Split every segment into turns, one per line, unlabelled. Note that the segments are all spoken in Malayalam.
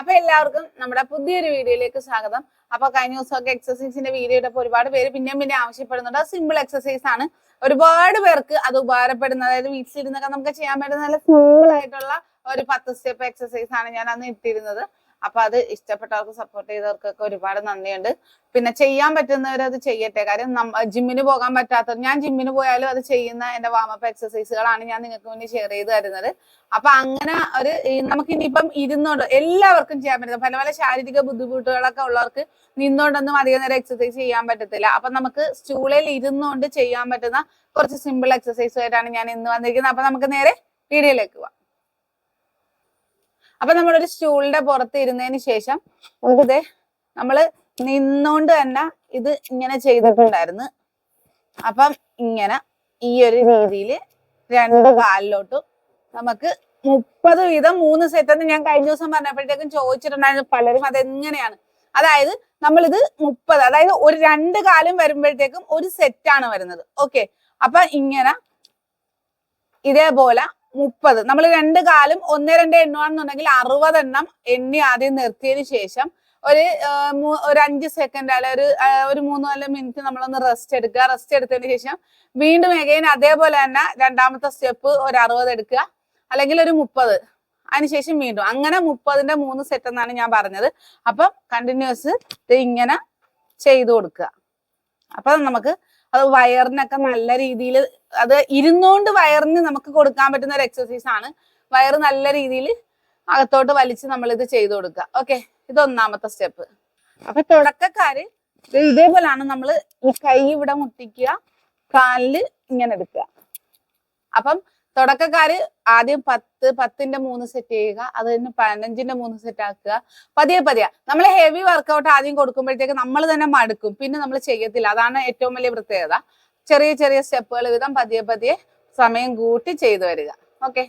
അപ്പൊ എല്ലാവർക്കും നമ്മുടെ പുതിയൊരു വീഡിയോയിലേക്ക് സ്വാഗതം. അപ്പൊ കഴിഞ്ഞ ദിവസമൊക്കെ എക്സസൈസിന്റെ വീഡിയോ ഇട്ടപ്പോൾ ഒരുപാട് പേര് പിന്നെയും പിന്നെ ആവശ്യപ്പെടുന്നുണ്ട്. സിമ്പിൾ എക്സസൈസ് ആണ്. ഒരുപാട് പേർക്ക് അത് ഉപകാരപ്പെടുന്ന അതായത് വീട്ടിലിരുന്നൊക്കെ നമുക്ക് ചെയ്യാൻ പറ്റുന്ന നല്ല സിമ്പിൾ ആയിട്ടുള്ള ഒരു പത്ത് സ്റ്റെപ്പ് എക്സസൈസ് ആണ് ഞാൻ അന്ന് ഇട്ടിരുന്നത്. അപ്പൊ അത് ഇഷ്ടപ്പെട്ടവർക്ക് സപ്പോർട്ട് ചെയ്തവർക്കൊക്കെ ഒരുപാട് നന്ദിയുണ്ട്. പിന്നെ ചെയ്യാൻ പറ്റുന്നവർ അത് ചെയ്യട്ടെ. കാര്യം ജിമ്മിന് പോകാൻ പറ്റാത്ത ഞാൻ ജിമ്മിന് പോയാലും അത് ചെയ്യുന്ന എന്റെ വാമപ്പ് എക്സസൈസുകളാണ് ഞാൻ നിങ്ങൾക്ക് മുന്നിൽ ഷെയർ ചെയ്ത് തരുന്നത്. അപ്പൊ അങ്ങനെ ഒരു നമുക്ക് ഇനിയിപ്പം ഇരുന്നോണ്ട് എല്ലാവർക്കും ചെയ്യാൻ പറ്റുന്നത് പല പല ശാരീരിക ബുദ്ധിമുട്ടുകളൊക്കെ ഉള്ളവർക്ക് നിന്നോണ്ടൊന്നും അധികം നേരം എക്സസൈസ് ചെയ്യാൻ പറ്റത്തില്ല. അപ്പൊ നമുക്ക് സ്റ്റൂളിൽ ഇരുന്നുകൊണ്ട് ചെയ്യാൻ പറ്റുന്ന കുറച്ച് സിമ്പിൾ എക്സസൈസുമായിട്ടാണ് ഞാൻ ഇന്ന് വന്നിരിക്കുന്നത്. അപ്പൊ നമുക്ക് നേരെ വീഡിയോയിലേക്ക് പോവാം. അപ്പൊ നമ്മളൊരു സ്റ്റൂളിന്റെ പുറത്ത് ഇരുന്നതിന് ശേഷം നമുക്കിത് നമ്മൾ നിന്നോണ്ട് തന്നെ ഇത് ഇങ്ങനെ ചെയ്തിട്ടുണ്ടായിരുന്നു. അപ്പം ഇങ്ങനെ ഈ ഒരു രീതിയിൽ രണ്ട് കാലിലോട്ടും നമുക്ക് മുപ്പത് വീതം മൂന്ന് സെറ്റ് എന്ന് ഞാൻ കഴിഞ്ഞ ദിവസം പറഞ്ഞപ്പോഴത്തേക്കും ചോദിച്ചിട്ടുണ്ടായിരുന്നു പലരും അതെങ്ങനെയാണ്? അതായത് നമ്മളിത് മുപ്പത് അതായത് ഒരു രണ്ട് കാലം വരുമ്പോഴത്തേക്കും ഒരു സെറ്റാണ് വരുന്നത്. ഓക്കെ അപ്പൊ ഇങ്ങനെ ഇതേപോലെ മുപ്പത്. നമ്മൾ രണ്ട് കാലും ഒന്ന് രണ്ട് എണ്ണുവാണെന്നുണ്ടെങ്കിൽ അറുപതെണ്ണം എണ്ണി ആദ്യം നിർത്തിയതിന് ശേഷം ഒരു ഒരു അഞ്ച് സെക്കൻഡ് അല്ലെ ഒരു ഒരു മൂന്ന് നാല് മിനിറ്റ് നമ്മളൊന്ന് റെസ്റ്റ് എടുക്കുക. റെസ്റ്റ് എടുത്തതിന് ശേഷം വീണ്ടും എഗൈൻ അതേപോലെ തന്നെ രണ്ടാമത്തെ സ്റ്റെപ്പ് ഒരു അറുപത് എടുക്കുക. അല്ലെങ്കിൽ ഒരു മുപ്പത്. അതിനുശേഷം വീണ്ടും. അങ്ങനെ മുപ്പതിന്റെ മൂന്ന് സെറ്റ് എന്നാണ് ഞാൻ പറഞ്ഞത്. അപ്പം കണ്ടിന്യൂസ് ഇങ്ങനെ ചെയ്തു കൊടുക്കുക. അപ്പൊ നമുക്ക് അത് വയറിനൊക്കെ നല്ല രീതിയിൽ അത് ഇരുന്നോണ്ട് വയറിന് നമുക്ക് കൊടുക്കാൻ പറ്റുന്ന ഒരു എക്സസൈസ് ആണ്. വയറ് നല്ല രീതിയിൽ അകത്തോട്ട് വലിച്ച് നമ്മൾ ഇത് ചെയ്തു കൊടുക്കുക. ഓക്കെ ഇത് ഒന്നാമത്തെ സ്റ്റെപ്പ് അപ്പൊ തുടക്കക്കാര് ഇതേപോലാണ് നമ്മൾ ഈ കൈ ഇവിടെ മുട്ടിക്കുക കാലിൽ ഇങ്ങനെ എടുക്കുക. അപ്പം തുടക്കക്കാര് ആദ്യം പത്ത് പത്തിന്റെ മൂന്ന് സെറ്റ് ചെയ്യുക അത് കഴിഞ്ഞ് പതിനഞ്ചിന്റെ മൂന്ന് സെറ്റ് ആക്കുക. പതിയെ പതിയെ. നമ്മൾ ഹെവി വർക്കൗട്ട് ആദ്യം കൊടുക്കുമ്പോഴത്തേക്ക് നമ്മൾ തന്നെ മടുക്കും. പിന്നെ നമ്മൾ ചെയ്യത്തില്ല. അതാണ് ഏറ്റവും വലിയ പ്രത്യേകത. ചെറിയ ചെറിയ സ്റ്റെപ്പുകൾ വിധം പതിയെ പതിയെ സമയം കൂട്ടി ചെയ്തു വരിക. ഓക്കെ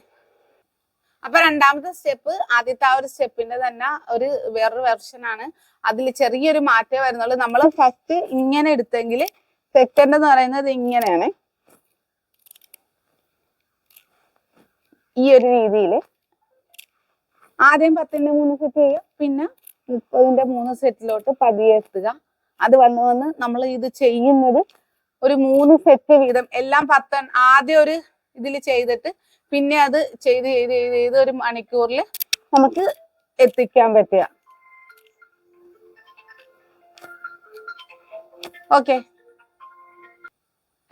അപ്പൊ രണ്ടാമത്തെ സ്റ്റെപ്പ് ആദ്യത്തെ ആ ഒരു സ്റ്റെപ്പിന്റെ തന്നെ ഒരു വേറൊരു വെർഷൻ ആണ്. അതിൽ ചെറിയൊരു മാറ്റേ വരുന്നുള്ളൂ. നമ്മൾ ഫസ്റ്റ് ഇങ്ങനെ എടുത്തെങ്കിൽ സെക്കൻഡ് എന്ന് പറയുന്നത് ഇങ്ങനെയാണ്. ഈ ഒരു രീതിയിൽ ആദ്യം പത്തിന്റെ മൂന്ന് സെറ്റ് ചെയ്യുക. പിന്നെ മുപ്പതിന്റെ മൂന്ന് സെറ്റിലോട്ട് പതിയെ എത്തുക. അത് വന്ന് വന്ന് നമ്മൾ ഇത് ചെയ്യുന്നത് ഒരു മൂന്ന് സെറ്റ് വീതം. എല്ലാം പത്ത ആദ്യം ഒരു ഇതിൽ ചെയ്തിട്ട് പിന്നെ അത് ചെയ്ത് ചെയ്ത് ചെയ്ത് ചെയ്ത് ഒരു മണിക്കൂറിൽ നമുക്ക് എത്തിക്കാൻ പറ്റുക. ഓക്കെ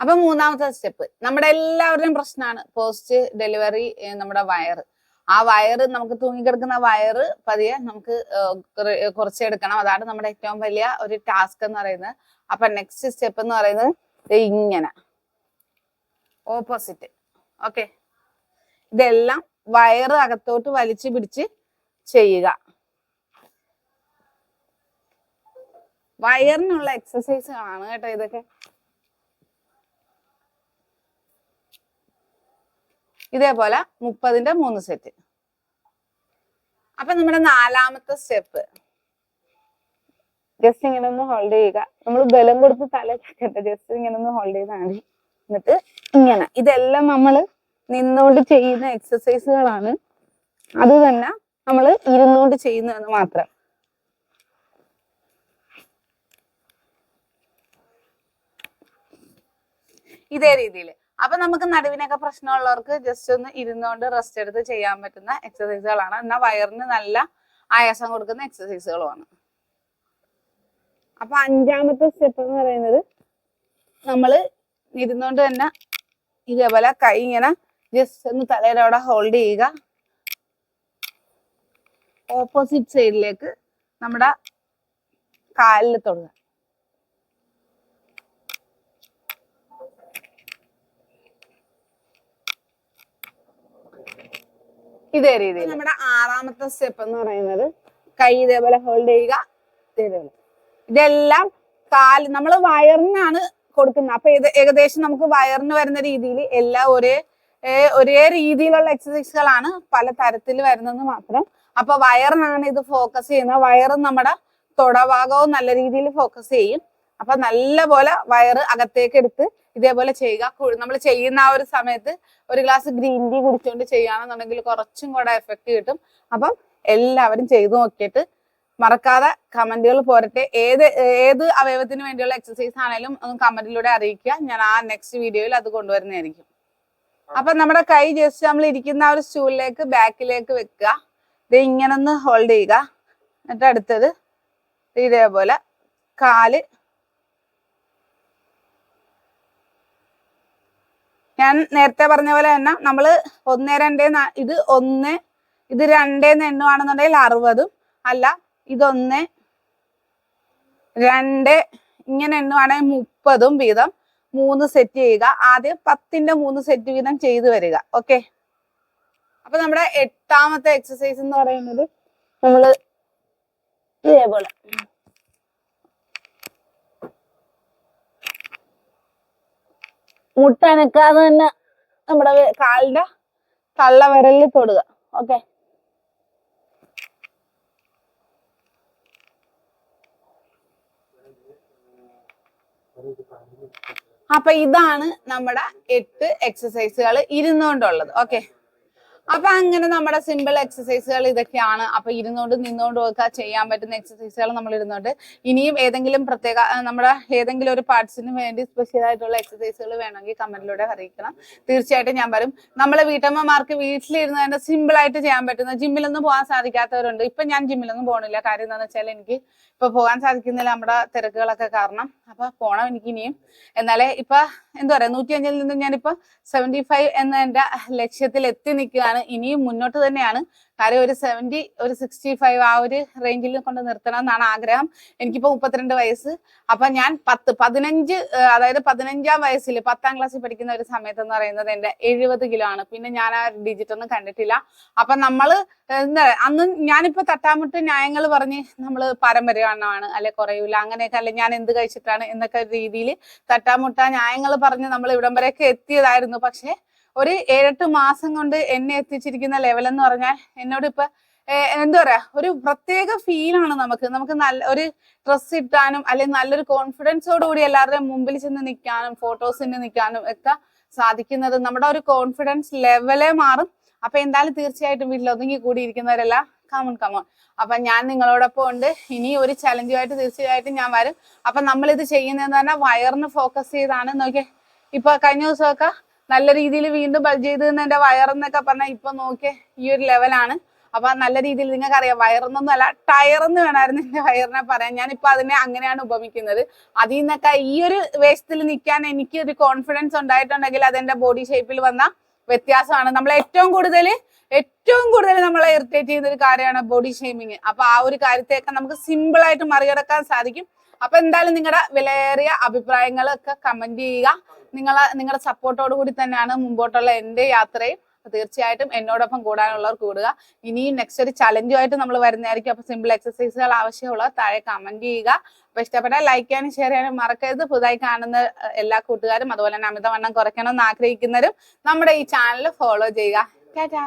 അപ്പൊ മൂന്നാമത്തെ സ്റ്റെപ്പ് നമ്മുടെ എല്ലാവരുടെയും പ്രശ്നമാണ് പോസ്റ്റ് ഡെലിവറി നമ്മുടെ വയറ് ആ വയറ് നമുക്ക് തൂങ്ങിക്കിടക്കുന്ന വയറ് പതിയെ നമുക്ക് കുറച്ചെടുക്കണം അതാണ് നമ്മുടെ ഏറ്റവും വലിയ ഒരു ടാസ്ക് എന്ന് പറയുന്നത്. അപ്പൊ നെക്സ്റ്റ് സ്റ്റെപ്പ് എന്ന് പറയുന്നത് ഇങ്ങനെ. ഓപ്പോസിറ്റ് ഓക്കെ ഇതെല്ലാം വയറ് അകത്തോട്ട് വലിച്ചു പിടിച്ച് ചെയ്യുക. വയറിനുള്ള എക്സസൈസ് ആണ് കേട്ടോ ഇതൊക്കെ. ഇതേപോലെ മുപ്പതിന്റെ മൂന്ന് സെറ്റ് അപ്പൊ നമ്മുടെ നാലാമത്തെ സ്റ്റെപ്പ് ജസ്റ്റ് ഇങ്ങനെ ഒന്ന് ഹോൾഡ് ചെയ്യുക. നമ്മൾ ബലം കൊടുത്ത് തല ചക്കട്ടെ ജസ്റ്റ് ഇങ്ങനെ ഒന്ന് ഹോൾഡ് ചെയ്താൽ മതി. എന്നിട്ട് ഇങ്ങനെ. ഇതെല്ലാം നമ്മൾ നിന്നുകൊണ്ട് ചെയ്യുന്ന എക്സസൈസുകളാണ് അത് തന്നെ നമ്മൾ ഇരുന്നുകൊണ്ട് ചെയ്യുന്നതെന്ന് മാത്രം. ഇതേ രീതിയിൽ അപ്പൊ നമുക്ക് നടുവിനൊക്കെ പ്രശ്നമുള്ളവർക്ക് ജസ്റ്റ് ഒന്ന് ഇരുന്നുകൊണ്ട് റെസ്റ്റ് എടുത്ത് ചെയ്യാൻ പറ്റുന്ന എക്സസൈസുകളാണ് എന്നാൽ വയറിന് നല്ല ആയാസം കൊടുക്കുന്ന എക്സസൈസുകളുമാണ് അപ്പൊ അഞ്ചാമത്തെ സ്റ്റെപ്പ് എന്ന് പറയുന്നത് നമ്മൾ ഇരുന്നുകൊണ്ട് തന്നെ ഇതേപോലെ കൈ ഇങ്ങനെ ജസ്റ്റ് ഒന്ന് തലയുടെ അവിടെ ഹോൾഡ് ചെയ്യുക. ഓപ്പോസിറ്റ് സൈഡിലേക്ക് നമ്മുടെ കാലിൽ തൊടുക. ഇതേ രീതിയിൽ നമ്മുടെ ആറാമത്തെ സ്റ്റെപ്പ് എന്ന് പറയുന്നത് കൈ ഇതേപോലെ ഹോൾഡ് ചെയ്യുക ഇതേപോലെ. ഇതെല്ലാം കാൽ നമ്മൾ വയറിനാണ് കൊടുക്കുന്നത്. അപ്പൊ ഇത് ഏകദേശം നമുക്ക് വയറിന് വരുന്ന രീതിയിൽ എല്ലാം ഒരേ ഒരേ രീതിയിലുള്ള എക്സസൈസുകളാണ് പല തരത്തിൽ വരുന്നത് മാത്രം. അപ്പൊ വയറിനാണ് ഇത് ഫോക്കസ് ചെയ്യുന്നത്. വയറും നമ്മുടെ തൊടഭാഗവും നല്ല രീതിയിൽ ഫോക്കസ് ചെയ്യും. അപ്പൊ നല്ല പോലെ വയറ് അകത്തേക്ക് എടുത്ത് ഇതേപോലെ ചെയ്യുക. നമ്മൾ ചെയ്യുന്ന ആ ഒരു സമയത്ത് ഒരു ഗ്ലാസ് ഗ്രീൻ ടീ കുടിച്ചുകൊണ്ട് ചെയ്യുകയാണെന്നുണ്ടെങ്കിൽ കുറച്ചും കൂടെ എഫക്റ്റ് കിട്ടും. അപ്പം എല്ലാവരും ചെയ്തു നോക്കിയിട്ട് മറക്കാതെ കമന്റുകൾ പോരട്ടെ. ഏത് ഏത് അവയവത്തിന് വേണ്ടിയുള്ള എക്സസൈസ് ആണെങ്കിലും ഒന്ന് കമന്റിലൂടെ അറിയിക്കുക. ഞാൻ ആ നെക്സ്റ്റ് വീഡിയോയിൽ അത് കൊണ്ടുവരുന്നതായിരിക്കും. അപ്പൊ നമ്മുടെ കൈ ജസ്റ്റ് നമ്മൾ ഇരിക്കുന്ന ആ ഒരു സ്റ്റൂളിലേക്ക് ബാക്കിലേക്ക് വെക്കുക. ഇത് ഇങ്ങനെ ഒന്ന് ഹോൾഡ് ചെയ്യുക. എന്നിട്ട് അടുത്തത് ഇതേപോലെ കാൽ ഞാൻ നേരത്തെ പറഞ്ഞ പോലെ തന്നെ നമ്മൾ ഒന്ന് രണ്ട് ഇത് ഒന്ന് ഇത് രണ്ടേന്ന് എണ്ണുവാണെന്നുണ്ടെങ്കിൽ അറുപതും. അല്ല ഇതൊന്ന് രണ്ട് ഇങ്ങനെ എണ്ണുവാണെങ്കിൽ മുപ്പതും വീതം. മൂന്ന് സെറ്റ് ചെയ്യുക. ആദ്യം പത്തിന്റെ മൂന്ന് സെറ്റ് വീതം ചെയ്തു വരിക. ഓക്കെ അപ്പൊ നമ്മുടെ എട്ടാമത്തെ എക്സസൈസ് എന്ന് പറയുന്നത് നമ്മൾ ഇതേപോലെ. മുട്ടനക്കാതെ തന്നെ നമ്മുടെ കാലിന്റെ തള്ള വിരലിൽ തൊടുക. ഓക്കെ അപ്പൊ ഇതാണ് നമ്മുടെ എട്ട് എക്സസൈസുകൾ ഇരുന്നുകൊണ്ടുള്ളത്. ഓക്കെ അപ്പൊ അങ്ങനെ നമ്മുടെ സിമ്പിൾ എക്സസൈസുകൾ ഇതൊക്കെയാണ്. അപ്പൊ ഇരുന്നോണ്ട് നിന്നോണ്ടും ഒക്കെ ചെയ്യാൻ പറ്റുന്ന എക്സസൈസുകൾ നമ്മൾ ഇരുന്നോണ്ട് ഇനിയും ഏതെങ്കിലും പ്രത്യേക നമ്മുടെ ഏതെങ്കിലും ഒരു പാർട്സിന് വേണ്ടി സ്പെഷ്യൽ ആയിട്ടുള്ള എക്സസൈസുകൾ വേണമെങ്കിൽ കമന്റിലൂടെ അറിയിക്കണം. തീർച്ചയായിട്ടും ഞാൻ പറയും നമ്മളെ വീട്ടമ്മമാർക്ക് വീട്ടിലിരുന്ന് തന്നെ സിമ്പിൾ ആയിട്ട് ചെയ്യാൻ പറ്റുന്ന ജിമ്മിലൊന്നും പോകാൻ സാധിക്കാത്തവരുണ്ട്. ഇപ്പൊ ഞാൻ ജിമ്മിലൊന്നും പോകണില്ല കാര്യം എന്താണെന്ന് വെച്ചാൽ എനിക്ക് ഇപ്പൊ പോകാൻ സാധിക്കുന്നില്ല നമ്മുടെ തിരക്കുകളൊക്കെ കാരണം. അപ്പൊ പോണം എനിക്ക് ഇനിയും. എന്നാലേ ഇപ്പൊ എന്താ പറയാ നൂറ്റി അഞ്ചിൽ നിന്ന് ഞാനിപ്പോ സെവന്റി ഫൈവ് എന്ന എന്റെ ലക്ഷ്യത്തിൽ എത്തി നിൽക്കുകയാണ് ഇനിയും മുന്നോട്ട് തന്നെയാണ്. കാര്യം ഒരു സെവന്റി ഒരു സിക്സ്റ്റി ഫൈവ് ആ ഒരു റേഞ്ചിൽ കൊണ്ട് നിർത്തണം എന്നാണ് ആഗ്രഹം. എനിക്കിപ്പോ മുപ്പത്തിരണ്ട് വയസ്സ്. അപ്പൊ ഞാൻ പത്ത് പതിനഞ്ച് അതായത് പതിനഞ്ചാം വയസ്സിൽ പത്താം ക്ലാസ്സിൽ പഠിക്കുന്ന ഒരു സമയത്ത് എന്ന് പറയുന്നത് എന്റെ എഴുപത് കിലോ ആണ്. പിന്നെ ഞാൻ ആ ഡിജിറ്റ് ഒന്നും കണ്ടിട്ടില്ല. അപ്പൊ നമ്മൾ എന്താ അന്ന് ഞാനിപ്പോ തട്ടാമുട്ട് ന്യായങ്ങൾ പറഞ്ഞ് നമ്മൾ പാരമ്പര്യമാണ് അല്ലെ കുറയൂല. അങ്ങനെയൊക്കെ അല്ലെ ഞാൻ എന്ത് കഴിച്ചിട്ടാണ് എന്നൊക്കെ രീതിയിൽ തട്ടാമുട്ട ന്യായങ്ങൾ പറഞ്ഞ് നമ്മൾ ഇവിടം വരെയൊക്കെ എത്തിയതായിരുന്നു. പക്ഷെ ഒരു ഏഴെട്ട് മാസം കൊണ്ട് എന്നെ എത്തിച്ചിരിക്കുന്ന ലെവൽ എന്ന് പറഞ്ഞാൽ എന്നോട് ഇപ്പൊ എന്താ പറയാ ഒരു പ്രത്യേക ഫീലാണ് നമുക്ക്. നമുക്ക് നല്ല ഒരു ഡ്രസ് ഇട്ടാനും അല്ലെങ്കിൽ നല്ലൊരു കോൺഫിഡൻസോട് കൂടി എല്ലാവരുടെയും മുമ്പിൽ ചെന്ന് നിൽക്കാനും ഫോട്ടോസിന് നിൽക്കാനും ഒക്കെ സാധിക്കുന്നത് നമ്മുടെ ഒരു കോൺഫിഡൻസ് ലെവലേ മാറും. അപ്പൊ എന്തായാലും തീർച്ചയായിട്ടും വീട്ടിൽ ഒതുങ്ങി കൂടിയിരിക്കുന്നവരെല്ലാം. കമൺ കമൺ അപ്പൊ ഞാൻ നിങ്ങളോടൊപ്പം ഉണ്ട്. ഇനി ഒരു ചലഞ്ചുമായിട്ട് തീർച്ചയായിട്ടും ഞാൻ വരും. അപ്പൊ നമ്മൾ ഇത് ചെയ്യുന്നതെന്ന് പറഞ്ഞാൽ വയറിന് ഫോക്കസ് ചെയ്താണ്. നോക്കിയേ ഇപ്പൊ കഴിഞ്ഞ ദിവസമൊക്കെ നല്ല രീതിയിൽ വീണ്ടും ബൾജ് ചെയ്ത് എന്റെ വയറെന്നൊക്കെ പറഞ്ഞാൽ ഇപ്പൊ നോക്കിയേ ഈ ഒരു ലെവലാണ് അപ്പൊ നല്ല രീതിയിൽ നിങ്ങൾക്ക് അറിയാം വയറൊന്നും അല്ല ടയറെന്ന് വേണമായിരുന്നു എന്റെ വയറിനെ പറയാൻ. ഞാനിപ്പോ അതിനെ അങ്ങനെയാണ് ഉപമിക്കുന്നത്. അതിൽ നിന്നൊക്കെ ഈ ഒരു വേഷത്തിൽ നിൽക്കാൻ എനിക്ക് ഒരു കോൺഫിഡൻസ് ഉണ്ടായിട്ടുണ്ടെങ്കിൽ അതെന്റെ ബോഡി ഷേപ്പിൽ വന്ന വ്യത്യാസമാണ്. നമ്മൾ ഏറ്റവും കൂടുതൽ ഏറ്റവും കൂടുതൽ നമ്മളെ ഇറിറ്റേറ്റ് ചെയ്യുന്ന ഒരു കാര്യമാണ് ബോഡി ഷേമിങ് അപ്പൊ ആ ഒരു കാര്യത്തെയൊക്കെ നമുക്ക് സിമ്പിൾ ആയിട്ട് മറികടക്കാൻ സാധിക്കും. അപ്പൊ എന്തായാലും നിങ്ങളുടെ വിലയേറിയ അഭിപ്രായങ്ങളൊക്കെ കമന്റ് ചെയ്യുക. നിങ്ങളെ നിങ്ങളുടെ സപ്പോർട്ടോട് കൂടി തന്നെയാണ് മുമ്പോട്ടുള്ള എന്റെ യാത്രയും. തീർച്ചയായിട്ടും എന്നോടൊപ്പം കൂടാനുള്ളവർ കൂടുക. ഇനിയും നെക്സ്റ്റ് ഒരു ചലഞ്ചുമായിട്ട് നമ്മൾ വരുന്നതായിരിക്കും. അപ്പൊ സിമ്പിൾ എക്സസൈസുകൾ ആവശ്യമുള്ള താഴെ കമന്റ് ചെയ്യുക. അപ്പൊ ഇഷ്ടപ്പെട്ടാൽ ലൈക്ക് ചെയ്യാനും ഷെയർ ചെയ്യാനും മറക്കരുത്. പുതുതായി കാണുന്ന എല്ലാ കൂട്ടുകാരും അതുപോലെ തന്നെ അമിതവണ്ണം കുറയ്ക്കണം എന്ന് ആഗ്രഹിക്കുന്നവരും നമ്മുടെ ഈ ചാനൽ ഫോളോ ചെയ്യുക. ടാറ്റാ